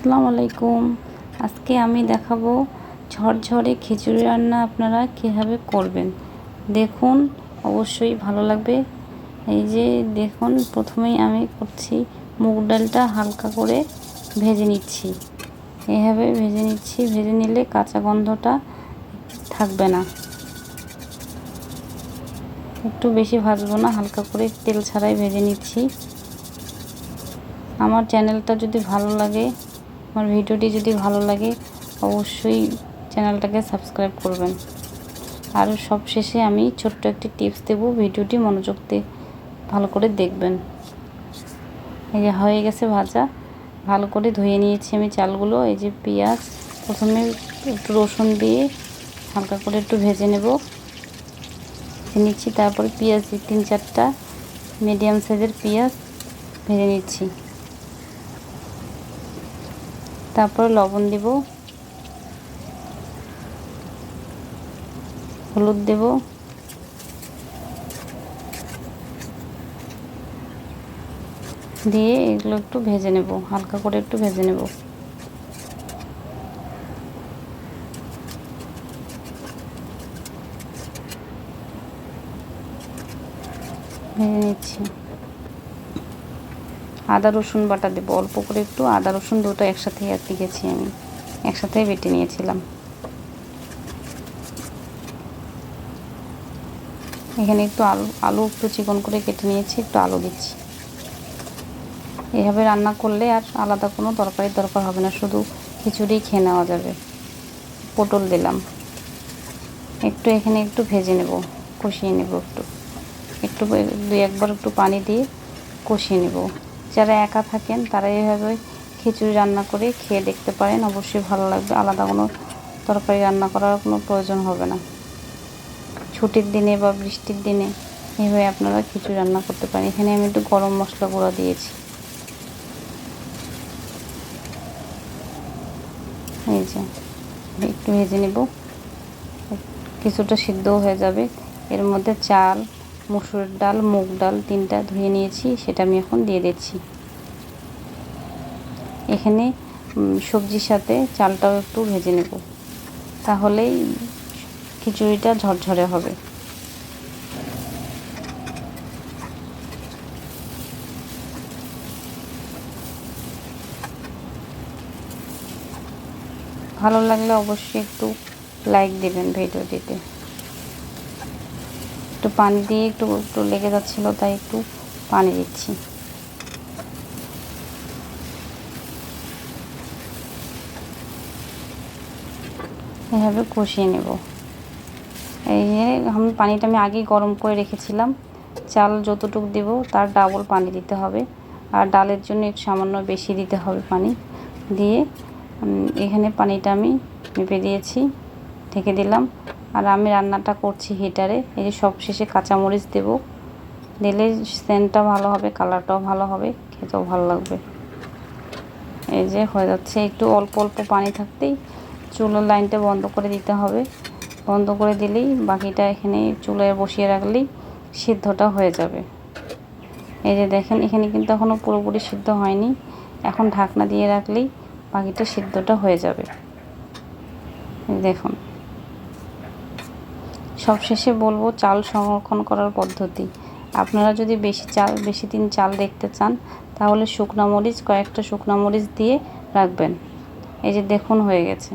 আসসালামু আলাইকুম। আজকে আমি দেখাবো ঝরঝরে খিচুড়ি রান্না আপনারা কীভাবে করবেন। দেখুন, অবশ্যই ভালো লাগবে। এই যে দেখুন, প্রথমেই আমি করছি মুগ ডালটা হালকা করে ভেজে নিচ্ছি। এভাবে ভেজে নিচ্ছি, ভেজে নিলে কাঁচা গন্ধটা থাকবে না। একটু বেশি ভাজবো না, হালকা করে তেল ছাড়াই ভেজে নিচ্ছি। আমার চ্যানেলটা যদি ভালো লাগে আমার ভিডিওটি যদি ভালো লাগে, অবশ্যই চ্যানেলটাকে সাবস্ক্রাইব করবেন। আর সব শেষে আমি ছোট্ট একটি টিপস দেবো, ভিডিওটি মনোযোগ দিয়ে ভালো করে দেখবেন। এই যে হয়ে গেছে ভাজা, ভালো করে ধুয়ে নিয়েছি আমি চালগুলো। এই যে পেঁয়াজ, প্রথমে একটু রসুন দিয়ে হালকা করে একটু ভেজে নেব। নিচ্ছি, তারপরে পেঁয়াজ, তিন চারটা মিডিয়াম সাইজের পেঁয়াজ ভেজে নিচ্ছি। তারপর লবণ দেব। হলুদ দেব। দিয়ে এগুলো একটু ভেজে নেব, হালকা করে একটু ভেজে নেব। ভেজে নিচ্ছি। আদা, রসুন বাটা দেবো। অল্প করে একটু আদা, রসুন দুটো একসাথে আর দিয়েছি আমি। একসাথেই বেটে নিয়েছিলাম। এখানে একটু আলু আলু একটু চিকন করে কেটে নিয়েছি, একটু আলু দিচ্ছি। এভাবে রান্না করলে আর আলাদা কোনো তরকারির দরকার হবে না, শুধু খিচুড়ি খেয়ে নেওয়া যাবে। পটল দিলাম। একটু এখানে একটু ভেজে নেব, কষিয়ে নেব একটু। একটু, দুই একবার একটু পানি দিয়ে কষিয়ে নেব। যারা একা থাকেন, তারা এইভাবে খিচুড়ি রান্না করে খেয়ে দেখতে পারেন। অবশ্যই ভালো লাগবে। আলাদা কোনো তরকারি রান্না করার কোনো প্রয়োজন হবে না। ছুটির দিনে বা বৃষ্টির দিনে এইভাবে আপনারা খিচুড়ি রান্না করতে পারেন। এখানে আমি একটু গরম মশলা গুঁড়া দিয়েছি। এই যে, একটু ভেজে নেব। কিছুটা সিদ্ধও হয়ে যাবে। এর মধ্যে চাল মুসুর ডাল, মুগ ডাল তিনটা ধুয়ে নিয়েছি, সেটা আমি এখন দিয়ে দিচ্ছি। এখানে সবজির সাথে চালটাও একটু ভেজে নেব। তাহলেই খিচুড়িটা ঝরঝরে হবে। ভালো লাগলে অবশ্যই একটু লাইক দেবেন ভিডিওটিতে। একটু পানি দিয়ে একটু একটু লেগে যাচ্ছিল, তাই একটু পানি দিচ্ছি। এভাবে কষিয়ে নেব। এই আমি পানিটা আমি আগেই গরম করে রেখেছিলাম। চাল যতটুকু দেব, তার ডাবল পানি দিতে হবে। আর ডালের জন্য একটু সামান্য বেশি দিতে হবে পানি। দিয়ে এখানে পানিটা আমি মেপে দিয়েছি। ঢেকে দিলাম। আর আমি রান্নাটা করছি হিটারে এই যে সব শেষে কাঁচামরিচ দেব। দিলে সেন্টটা ভালো হবে কালারটাও ভালো হবে, খেতেও ভালো লাগবে। এই যে হয়ে যাচ্ছে। একটু অল্প অল্প পানি থাকতেই চুলোর লাইনটা বন্ধ করে দিতে হবে। বন্ধ করে দিলেই বাকিটা এখানে চুলায় বসিয়ে রাখলেই সিদ্ধটা হয়ে যাবে। এই যে দেখেন, এখানে কিন্তু এখনও পুরোপুরি সিদ্ধ হয়নি। এখন ঢাকনা দিয়ে রাখলেই বাকিটা সিদ্ধটা হয়ে যাবে। দেখুন। সবশেষে বলব চাল সংরক্ষণ করার পদ্ধতি। আপনারা যদি বেশি চাল, বেশি দিন চাল দেখতে চান, তাহলে শুকনো মরিচ, কয়েকটা শুকনো মরিচ দিয়ে রাখবেন। এই যে দেখুন হয়ে গেছে।